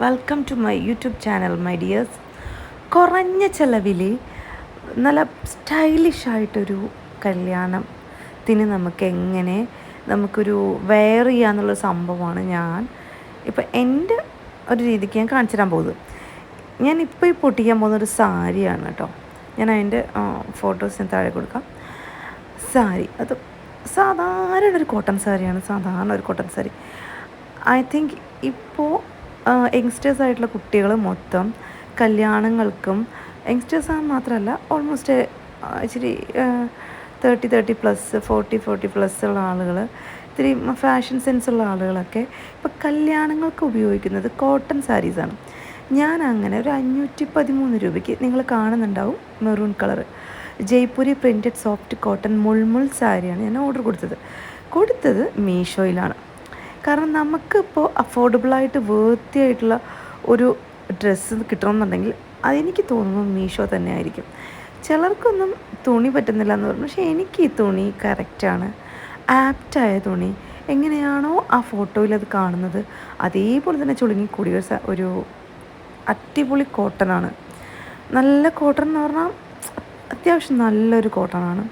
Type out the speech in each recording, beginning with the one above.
Welcome to my YouTube channel my dears കുറഞ്ഞ ചിലവിൽ നല്ല സ്റ്റൈലിഷായിട്ടൊരു കല്യാണത്തിന് നമുക്ക് എങ്ങനെ നമുക്കൊരു വെയർ ചെയ്യാന്നുള്ള സംഭവമാണ് ഞാൻ ഇപ്പം എന്റെ ഒരു രീതിക്ക് ഞാൻ കാണിച്ചു തരാൻ പോകുന്നത്. ഞാൻ ഇപ്പോൾ ഈ പൊട്ടിക്കാൻ പോകുന്ന ഒരു സാരിയാണ് കേട്ടോ. ഞാൻ അതിന്റെ ഫോട്ടോസ് ഞാൻ താഴെ കൊടുക്കാം. സാരി. അത് സാധാരണ ഒരു കോട്ടൺ സാരിയാണ് സാധാരണ ഒരു കോട്ടൺ സാരി. ഐ തിങ്ക് ഇപ്പോൾ യങ്സ്റ്റേഴ്സ് ആയിട്ടുള്ള കുട്ടികൾ മൊത്തം കല്യാണങ്ങൾക്കും യങ്സ്റ്റേഴ്സ് മാത്രമല്ല ഓൾമോസ്റ്റ് ഇച്ചിരി thirty thirty plus forty forty plus ഉള്ള ആളുകൾ ഇത്തിരി ഫാഷൻ സെൻസ് ഉള്ള ആളുകളൊക്കെ ഇപ്പോൾ കല്യാണങ്ങൾക്ക് ഉപയോഗിക്കുന്നത് കോട്ടൺ സാരീസാണ് ഞാൻ അങ്ങനെ ഒരു അഞ്ഞൂറ്റി പതിമൂന്ന് രൂപയ്ക്ക് നിങ്ങൾ കാണുന്നുണ്ടാവും maroon colour Jaipuri printed soft cotton mulmul സാരിയാണ് ഞാൻ ഓർഡർ കൊടുത്തത്. കൊടുത്തത് മീഷോയിലാണ്. കാരണം നമുക്കിപ്പോൾ അഫോർഡബിളായിട്ട് ആയിട്ടുള്ള ഒരു ഡ്രസ്സ് കിട്ടണമെന്നുണ്ടെങ്കിൽ അതെനിക്ക് തോന്നുന്നു മീഷോ തന്നെ ആയിരിക്കും ചിലർക്കൊന്നും തുണി പറ്റുന്നില്ല എന്ന് പറഞ്ഞു. പക്ഷേ എനിക്ക് ഈ തുണി കറക്റ്റാണ് ആപ്റ്റായ തുണി. എങ്ങനെയാണോ ആ ഫോട്ടോയിൽ അത് കാണുന്നത്. അതേപോലെ തന്നെ ചുളുങ്ങിക്കൂടിയ ഒരു അടിപൊളി കോട്ടനാണ് നല്ല കോട്ടൺ എന്ന് പറഞ്ഞാൽ അത്യാവശ്യം നല്ലൊരു കോട്ടണാണ്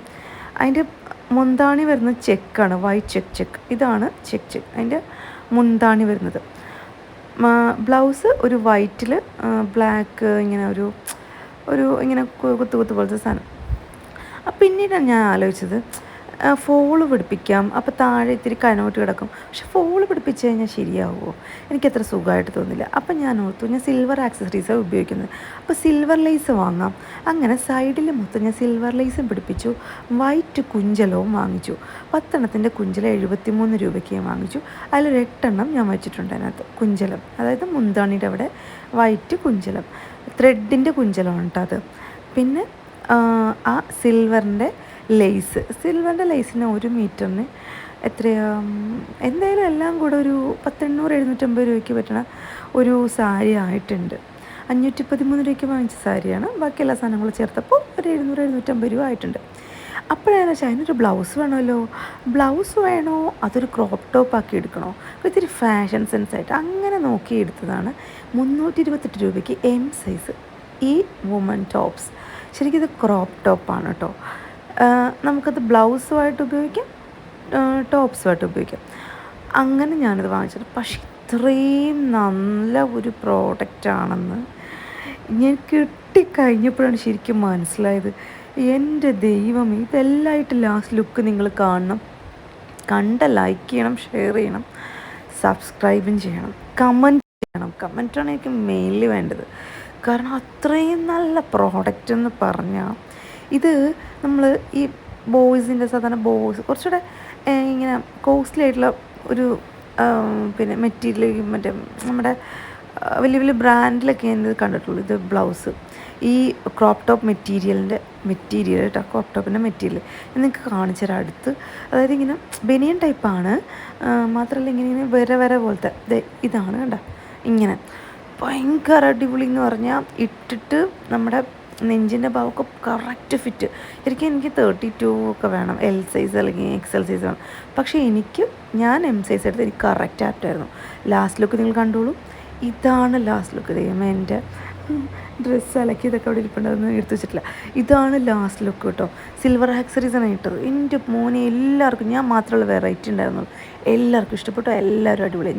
അതിന്റെ മുന്താണി വരുന്നത് ചെക്കാണ്. White check check. ഇതാണ് ചെക്ക് ചെക്ക്. അതിന്റെ മുന്താണി വരുന്നത്. ബ്ലൗസ് ഒരു വൈറ്റിൽ ബ്ലാക്ക് ഇങ്ങനെ ഒരു ഒരു ഇങ്ങനെ കുത്തു കുത്തു പോലത്തെ സാധനം. പിന്നീടാണ് ഞാൻ ആലോചിച്ചത്. ഫോൾ പിടിപ്പിക്കാം. അപ്പോൾ താഴെ ഇത്തിരി കനോട്ട് കിടക്കും. പക്ഷെ ഫോൾ പിടിപ്പിച്ച് കഴിഞ്ഞാൽ ശരിയാവുമോ എനിക്കത്ര സുഖമായിട്ട് തോന്നില്ല. അപ്പം ഞാൻ ഓർത്തു ഞാൻ സിൽവർ ആക്സസറീസാണ് ഉപയോഗിക്കുന്നത്. അപ്പോൾ സിൽവർ ലേസ് വാങ്ങാം. അങ്ങനെ സൈഡിൽ മൊത്തം ഞാൻ സിൽവർ ലേസും പിടിപ്പിച്ചു. വൈറ്റ് കുഞ്ചലവും വാങ്ങിച്ചു. പത്തെണ്ണത്തിന്റെ കുഞ്ചലം എഴുപത്തിമൂന്ന് രൂപയ്ക്ക് ഞാൻ വാങ്ങിച്ചു. അതിലൊരു എട്ടെണ്ണം ഞാൻ വെച്ചിട്ടുണ്ട് അതിനകത്ത്. കുഞ്ചലം. അതായത് മുന്താണിയുടെ അവിടെ വൈറ്റ് കുഞ്ചലം. ത്രെഡിന്റെ കുഞ്ചലമാണ് കേട്ടോ അത്. പിന്നെ ആ സിൽവറിന്റെ ലേസ് സിൽവറിന്റെ ലേസിന് ഒരു മീറ്ററിന് എത്രയാ? എന്തായാലും എല്ലാം കൂടെ ഒരു പത്തെണ്ണൂറ് എഴുന്നൂറ്റമ്പത് രൂപയ്ക്ക് പറ്റണ ഒരു സാരി ആയിട്ടുണ്ട്. അഞ്ഞൂറ്റി പതിമൂന്ന് രൂപയ്ക്ക് വാങ്ങിച്ച സാരിയാണ്. ബാക്കി എല്ലാ സാധനങ്ങളും ചേർത്തപ്പോൾ ഒരു എഴുന്നൂറ് എഴുന്നൂറ്റമ്പത് രൂപ ആയിട്ടുണ്ട്. അപ്പോഴാണെന്ന് വെച്ചാൽ അതിനൊരു ബ്ലൗസ് വേണമല്ലോ? ബ്ലൗസ് വേണോ? അതൊരു ക്രോപ്പ് ടോപ്പ് ആക്കി എടുക്കണോ? ഇത്തിരി ഫാഷൻ സെൻസ് ആയിട്ട് അങ്ങനെ നോക്കി എടുത്തതാണ്. മുന്നൂറ്റി ഇരുപത്തെട്ട് രൂപയ്ക്ക് എം സൈസ് ഈ വുമൺ ടോപ്സ് ശരിക്കും ഇത് ക്രോപ്പ് ടോപ്പാണ് കേട്ടോ നമുക്കത് ബ്ലൗസുമായിട്ട് ഉപയോഗിക്കാം ടോപ്സുമായിട്ട് ഉപയോഗിക്കാം. അങ്ങനെ ഞാനിത് വാങ്ങിച്ചത്. പക്ഷേ ഇത്രയും നല്ല ഒരു പ്രോഡക്റ്റാണെന്ന് ഞാൻ കിട്ടിക്കഴിഞ്ഞപ്പോഴാണ് ശരിക്കും മനസ്സിലായത്. എന്റെ ദൈവം ഇതെല്ലായിട്ട് ലാസ്റ്റ് ലുക്ക് നിങ്ങൾ കാണണം. കണ്ട ലൈക്ക് ചെയ്യണം ഷെയർ ചെയ്യണം സബ്സ്ക്രൈബും ചെയ്യണം കമന്റ് ചെയ്യണം. കമന്റാണ് എനിക്ക് മെയിൻലി വേണ്ടത്. കാരണം അത്രയും നല്ല പ്രോഡക്റ്റ് എന്ന് പറഞ്ഞാൽ ഇത് നമ്മൾ ഈ ബോയ്സിന്റെ സാധാരണ ബോയ്സ് കുറച്ചുകൂടെ ഇങ്ങനെ കോസ്റ്റ്ലി ആയിട്ടുള്ള ഒരു പിന്നെ മെറ്റീരിയൽ മറ്റേ നമ്മുടെ വലിയ വലിയ ബ്രാൻഡിലൊക്കെ ഞാൻ ഇത് കണ്ടിട്ടുള്ളൂ. ഇത് ബ്ലൗസ് ഈ ക്രോപ്പ് ടോപ്പ് മെറ്റീരിയലിന്റെ മെറ്റീരിയൽ കേട്ടോ ക്രോപ്പ് ടോപ്പിന്റെ മെറ്റീരിയൽ നിങ്ങൾക്ക് കാണിച്ചു തരാം അടുത്ത്. അതായത് ഇങ്ങനെ ബനിയൻ ടൈപ്പാണ് മാത്രമല്ല ഇങ്ങനെ ഇങ്ങനെ വര വര പോലത്തെ. ഇതാണ് കണ്ട. ഇങ്ങനെ. ഭയങ്കര അടിപൊളി എന്ന് പറഞ്ഞാൽ ഇട്ടിട്ട് നമ്മുടെ നെഞ്ചിന്റെ ഭാഗമൊക്കെ കറക്റ്റ് ഫിറ്റ് ശരിക്കും എനിക്ക് തേർട്ടി ടു ഒക്കെ വേണം. എൽ സൈസ് അല്ലെങ്കിൽ എക്സൽ സൈസ് വേണം. പക്ഷേ എനിക്ക് ഞാൻ എം സൈസ് എടുത്ത് എനിക്ക് കറക്റ്റ് ആപ്റ്റായിരുന്നു ലാസ്റ്റ് ലുക്ക് നിങ്ങൾ കണ്ടോളൂ. ഇതാണ് ലാസ്റ്റ് ലുക്ക് ദൈവം എന്റെ ഡ്രസ്സ് അലക്കി ഇതൊക്കെ അവിടെ ഇരിപ്പുണ്ടെന്ന് എടുത്തു വെച്ചിട്ടില്ല. ഇതാണ് ലാസ്റ്റ് ലുക്ക് കേട്ടോ. സിൽവർ ആക്സറീസാണ് ഇട്ടത്. എന്റെ മോനെ എല്ലാവർക്കും ഞാൻ മാത്രമുള്ള വെറൈറ്റി ഉണ്ടായിരുന്നുള്ളൂ. എല്ലാവർക്കും ഇഷ്ടപ്പെട്ടു. എല്ലാവരും അടിപൊളി